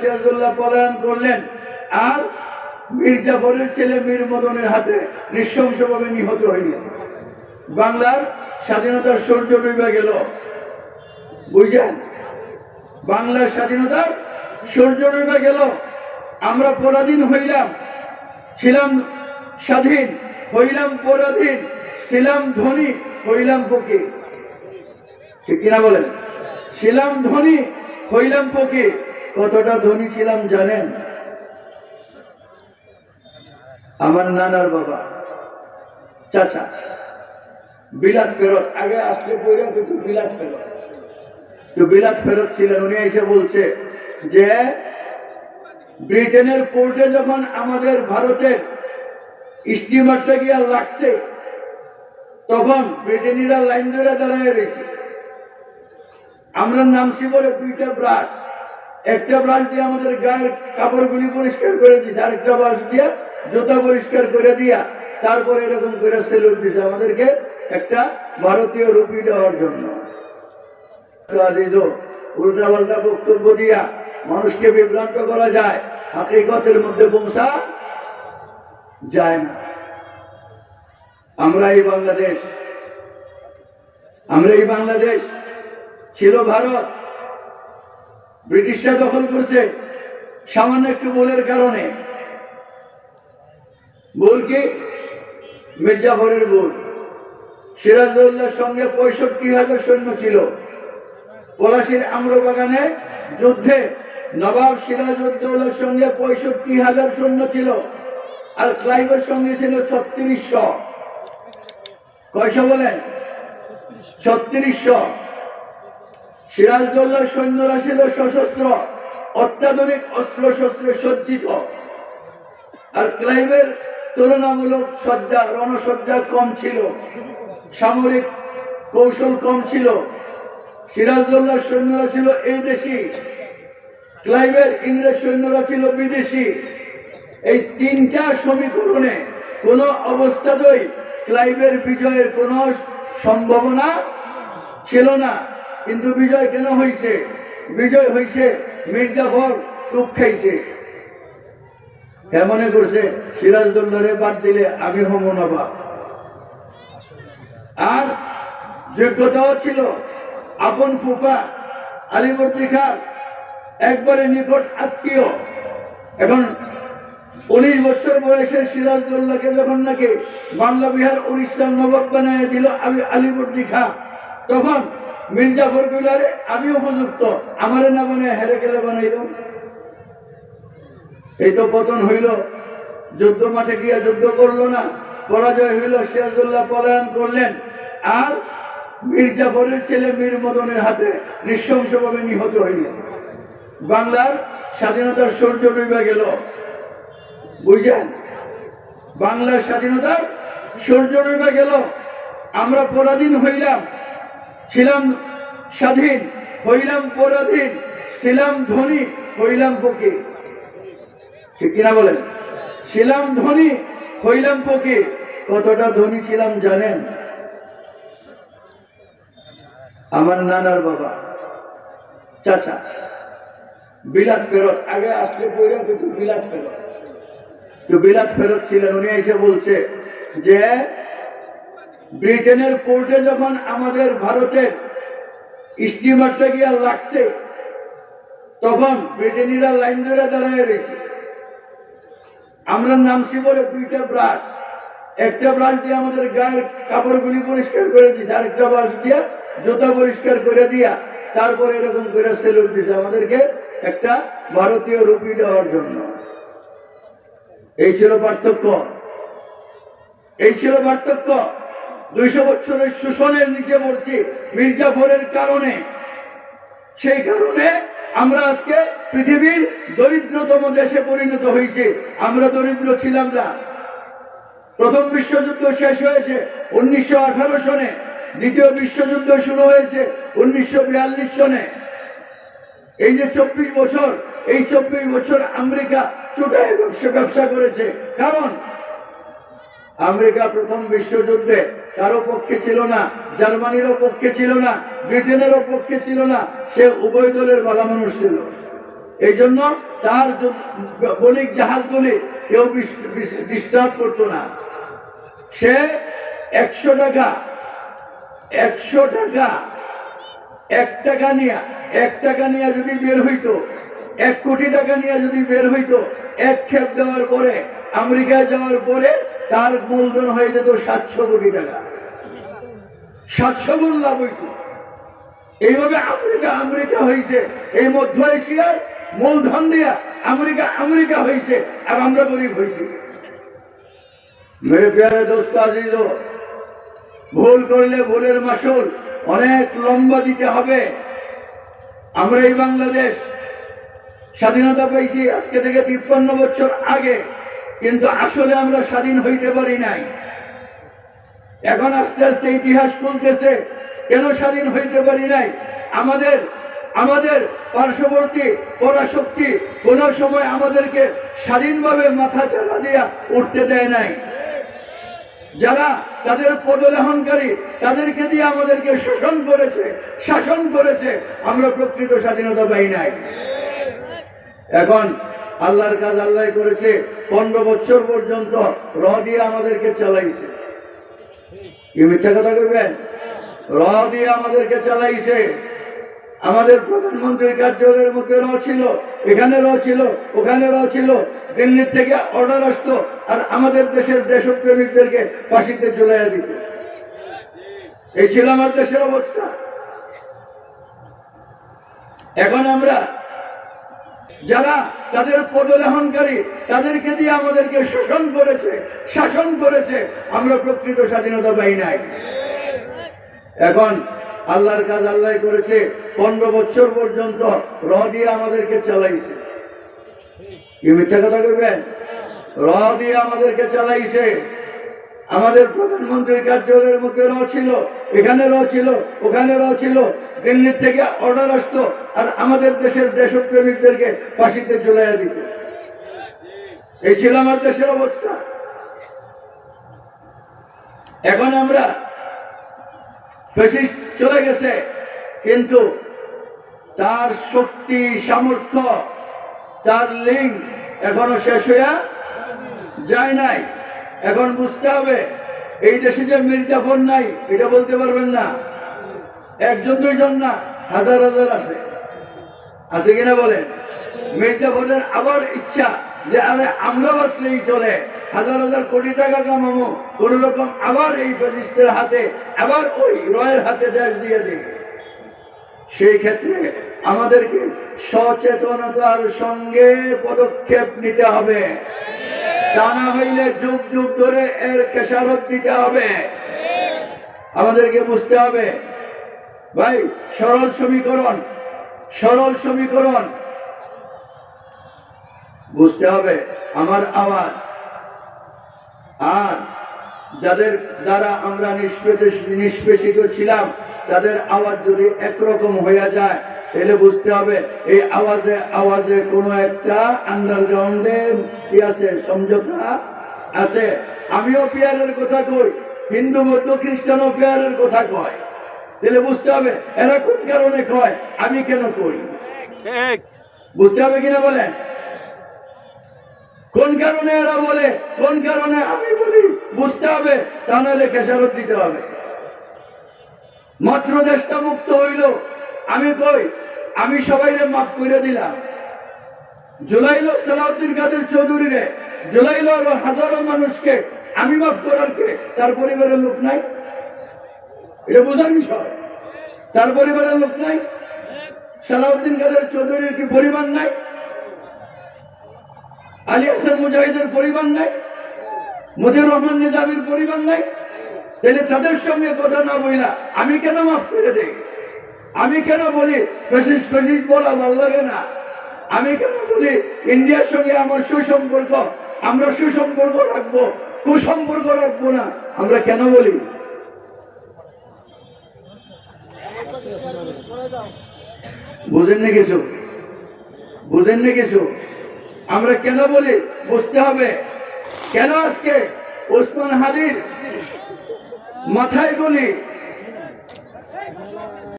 সিরাজুল্লাহ পলায়ন করলেন আর ছেলে মীর মদনের হাতে নৃশংসভাবে নিহত হইলেন। বাংলার স্বাধীনতার সূর্য ডুবে গেল। বুঝলেন বাংলার স্বাধীনতার সূর্য ডুবে গেল। আমরা পরাধীন হইলাম, ছিলাম স্বাধীন, হইলাম পরাধীন, ছিলাম ধনী, হইলাম ফকির। ঠিক কিনা বলেন? ছিলাম ধনী, হইলাম ফকির। কতটা ধনী ছিলাম জানেন? আমার নানার বাবা, চাচা, বিলাত ফেরত, আগে আসলে পইরা কিন্তু বিলাত ফেরত। তো বিলাত ফেরত ছিলেন, উনি এসে বলছে যে, ব্রিটেনের পোর্টে যখন আমাদের ভারতের স্টিমারটা গিয়া লাগছে, তখন ব্রিটেনিরা লাইন ধরে দাঁড়ায় রয়েছে। আমরা নামছি বলে দুইটা ব্রাশ। একটা ব্রাশ দিয়ে আমাদের গায়ের কাপড়গুলি পরিষ্কার করে দিছে, আরেকটা ব্রাশ দিয়ে জুতা পরিষ্কার করে দিয়া তারপরে এরকম করে সেলুট দিছে আমাদেরকে একটা ভারতীয় রুপি দেওয়ার জন্য। উল্টা পাল্টা বক্তব্য দিয়া মানুষকে বিভ্রান্ত করা যায়, হাকিকতের মধ্যে পৌঁছা যায় না। আমরা এই বাংলাদেশ, আমরা এই বাংলাদেশ ছিল ভারত ব্রিটিশরা দখল করছে সামান্য একটু বলের কারণে। বল কি? মির্জাফরের বল সিরাজউল্লাহর সঙ্গে পঁয়ষট্টি হাজার সৈন্য ছিল। পলাশির আম্রবাগানে যুদ্ধে নবাব সিরাজউদ্দৌলার সঙ্গে পঁয়ষট্টি হাজার সৈন্য ছিল আর ক্লাইভের সঙ্গে ছিল ছত্রিশশো। কয়শো বলেন? ছত্রিশশো। সিরাজদৌল্লার সৈন্যরা ছিল সশস্ত্র, অত্যাধুনিক অস্ত্র শস্ত্রে সজ্জিত। আর ক্লাইভের তুলনামূলক সজ্জা, রণসজ্জা কম ছিল, সামরিক কৌশল কম ছিল। সিরাজদৌল্লার সৈন্যরা ছিল এই দেশি ক্লাইভের ইংরেজ সৈন্যরা ছিল বিদেশি। এই তিনটা সমীকরণে কোনো অবস্থাতেই ক্লাইভের বিজয়ের কোনো সম্ভাবনা ছিল না। কিন্তু বিজয় কেন হয়েছে বিজয় হয়েছে মির্জাফর টুক খাইছে। কেমনে করছে সিরাজদৌল্লারে বাদ দিলে আমি হম নবাব আর যোগ্যতাও ছিল আপন ফুফা আলিবর্দী খান, একবারে নিকট আত্মীয়। এখন উনিশ বছর বয়সে সিরাজদৌল্লাহকে যখন নাকি বাংলা বিহার উড়িষ্যার নবাব বানায় দিল আমি আলিবর্দী খান, তখন মির্জাফর বিলারে আমি উপযুক্ত। আমারে না বানায়, হেরে গেলে বানাইল। এই তো পতন হইল। যুদ্ধ মাঠে গিয়া যুদ্ধ করল না। পরাজয় হইল সিরাজুল্লাহ পলায়ন করলেন। আর মির্জাফরের ছেলে মীর মদনের হাতে নৃশংসভাবে নিহত হইলেন। বাংলার স্বাধীনতার সূর্য ডুবে গেল। বুঝলেন বাংলার স্বাধীনতার সূর্য ডুবে গেল। আমরা পরাধীন হইলাম। ছিলাম স্বাধীন, হইলাম পরাধীন, ছিলাম ধনী, হইলাম ফকির। ঠিক কিনা বলেন? ছিলাম ধনী, হইলাম ফকির। কতটা ধনী ছিলাম জানেন? আমার নানার বাবা, চাচা, বিলাত ফেরত, আগে আসলে পইরা কিন্তু বিলাত ফেরত। তো বিলাত ফেরত ছিলেন, উনি এসে বলছে যে ব্রিটেনের পোর্টে যখন আমাদের ভারতের স্টিমারটা গিয়া লাগছে, তখন ব্রিটেনিরা লাইন ধরে দাঁড়ায় রয়েছে। আমরা নামছি বলে দুইটা ব্রাশ। একটা ব্রাশ দিয়ে আমাদের গায়ের কাপড়গুলি পরিষ্কার করে দিছে, আরেকটা ব্রাশ দিয়ে জুতা পরিষ্কার করে দিয়া তারপরে এরকম করে সেলুট দিছে আমাদেরকে একটা ভারতীয় রুপি দেওয়ার জন্য। এই ছিল পার্থক্য। এই ছিল পার্থক্য। দুইশো বছরের শোষণের নিচে পড়ছি মির্জাফরের কারণে। সেই কারণে আমরা আজকে পৃথিবীর দরিদ্রতম দেশে পরিণত হয়েছে। আমরা দরিদ্র ছিলাম না। প্রথম বিশ্বযুদ্ধ শেষ হয়েছে উনিশশো আঠারো সনে। দ্বিতীয় বিশ্বযুদ্ধ শুরু হয়েছে উনিশশো বিয়াল্লিশ সনে। এই যে চব্বিশ বছর, এই চব্বিশ বছর আমেরিকা চোটায় ব্যবসা ব্যবসা করেছে। কারণ আমেরিকা প্রথম বিশ্বযুদ্ধে কারও পক্ষে ছিল না, জার্মানিরও পক্ষে ছিল না, ব্রিটেনেরও পক্ষে ছিল না, সে উভয় দলের ভালো মানুষ ছিল। এই জন্য তার বণিক জাহাজগুলি কেউ ডিস্টার্ব করতো না। সে একশো টাকা একশো টাকা, এক টাকা নিয়ে, এক টাকা নিয়ে যদি বের হইতো, এক কোটি টাকা নিয়ে যদি বের হইতো, এক ক্ষেপ দেওয়ার পরে, আমেরিকায় যাওয়ার পরে তার মূলধন হয়ে যেত সাতশো কোটি টাকা। সাতশো গুণ লাভ হইতো। এইভাবে আমেরিকা আমেরিকা হয়েছে এই মধ্য এশিয়ার মূলধন দিয়া আমেরিকা আমেরিকা হয়েছে আর আমরা গরিব হয়েছি মেরে পেয়ারে দোস্ত আজিজ, ভুল করলে ভুলের মাসুল, অনেক লম্বা দিতে হবে। আমরা এই বাংলাদেশ স্বাধীনতা পেয়েছি আজকে থেকে তিপ্পান্ন বছর আগে, কিন্তু আসলে আমরা স্বাধীন হইতে পারি নাই। এখন আস্তে আস্তে ইতিহাস খুলতেছে কেন স্বাধীন হইতে পারি নাই? আমাদের আমাদের পার্শ্ববর্তী পরাশক্তি কোন সময় আমাদেরকে স্বাধীনভাবে মাথা চালা দিয়া উঠতে দেয় নাই। যারা তাদের পদলেহনকারী, তাদেরকে দিয়ে আমাদেরকে শোষণ করেছে, শাসন করেছে, আমরা প্রকৃত স্বাধীনতা পাই নাই। এখন আল্লাহর কাজ আল্লাহ করেছে, পনেরো বছর পর্যন্ত র দিয়ে আমাদেরকে চালাইছে। কি মিথ্যা কথা করবেন র দিয়ে আমাদেরকে চালাইছে। আমাদের প্রধানমন্ত্রীর কার্যালয়ের মধ্যে র ছিল, এখানে র ছিল, ওখানে র ছিল। দিল্লির থেকে অর্ডার আসতো আর আমাদের দেশের দেশপ্রেমিকদেরকে ফাঁসিতে ঝুলাইয়া দিত। এই ছিল আমার দেশের অবস্থা। এখন আমরা যারা তাদের পদলেহনকারী তাদেরকে দিয়ে আমাদেরকে শোষণ করেছে, শাসন করেছে, আমরা প্রকৃত স্বাধীনতা পাই নাই। এখন আল্লাহর কাজ আল্লাহ করেছে, পনেরো বছর পর্যন্ত র দিয়ে আমাদেরকে চালাইছে। কি মিথ্যা কথা করবেন র দিয়ে আমাদেরকে চালাইছে। আমাদের প্রধানমন্ত্রীর কার্যালয়ের মধ্যে র ছিল, এখানে র ছিল, ওখানে র ছিল। দিল্লির থেকে অর্ডার আসতো আর আমাদের দেশের দেশপ্রেমিকদেরকে ফাঁসিতে ঝুলাইয়া দিত। এই ছিল আমার দেশের অবস্থা। এখন আমরা ফেসিস্ট চলে গেছে, কিন্তু তার শক্তি, সামর্থ্য, তার লিঙ্ক এখনও শেষ হইয়া যায় নাই। এখন বুঝতে হবে, এই দেশে যে মির্জাফর নাই, এটা বলতে পারবেন না। একজন, দুইজন না, হাজার হাজার আছে। আছে কিনা বলেন? মির্জাফরের আবার ইচ্ছা যে, আরে আমরা বাঁচলেই চলে, হাজার হাজার কোটি টাকা কামাবো, কোন রকম আবার এই ফ্যাসিস্টের হাতে, আবার ওই রয়ের হাতে দেশ দিয়ে দিই। সেই ক্ষেত্রে আমাদেরকে সচেতনতার সঙ্গে পদক্ষেপ নিতে হবে। তা না হইলে যুগ যুগ ধরে এর খেসারত দিতে হবে। আমাদেরকে বুঝতে হবে। ভাই, সরল সমীকরণ সরল সমীকরণ। বুঝতে হবে আমার আওয়াজ। আর যাদের দ্বারা আমরা নিষ্পেষ- নিষ্পেষিত ছিলাম, তাদের আওয়াজ যদি একরকম হয়ে যায় তাহলে বুঝতে হবে এই আওয়াজে আওয়াজে কোনো একটা আন্ডারগ্রাউন্ডে কি আছে সমঝোতা আছে। আমিও পেয়ারের কথা কই হিন্দু বৌদ্ধ খ্রিস্টানও পেয়ারের কথা কয়। তাহলে বুঝতে হবে এরা কোন কারণে কয় আমি কেন কই বুঝতে হবে কিনা বলেন? কোন কারণে এরা বলে কোন কারণে আমি বলি বুঝতে হবে তা নাহলে খেসারত দিতে হবে। মাত্র দেশটা মুক্ত হইল। আমি কই আমি সবাইরে মাফ করে দিলাম। জুলাইলো সালাউদ্দিন কাদের চৌধুরীরে, জুলাইলো আরও হাজারো মানুষকে আমি মাফ করার কে তার পরিবারের লোক নাই? এটা বোঝার বিষয়। তার পরিবারের লোক নাই? সালাউদ্দিন কাদের চৌধুরীর কি পরিবার নাই? আলী হাসান মুজাহিদের পরিবার নাই? মুজিবুর রহমান নিজামের পরিবার নাই? তাহলে তাদের সঙ্গে কথা না বইলা আমি কেন মাফ করে দেই? আমি কেন বলি ফেসিস ফেসিস বলা ভালো লাগে না? আমি কেন বলি ইন্ডিয়ার সঙ্গে আমার সুসম্পর্ক? আমরা সুসম্পর্ক রাখব, কুসম্পর্ক রাখব না, আমরা কেন বলি? বুঝেন না কিছু? বুঝেন না কিছু? আমরা কেন বলি? বুঝতে হবে। কেন আজকে? ওসমান হাদির মাথায় বলি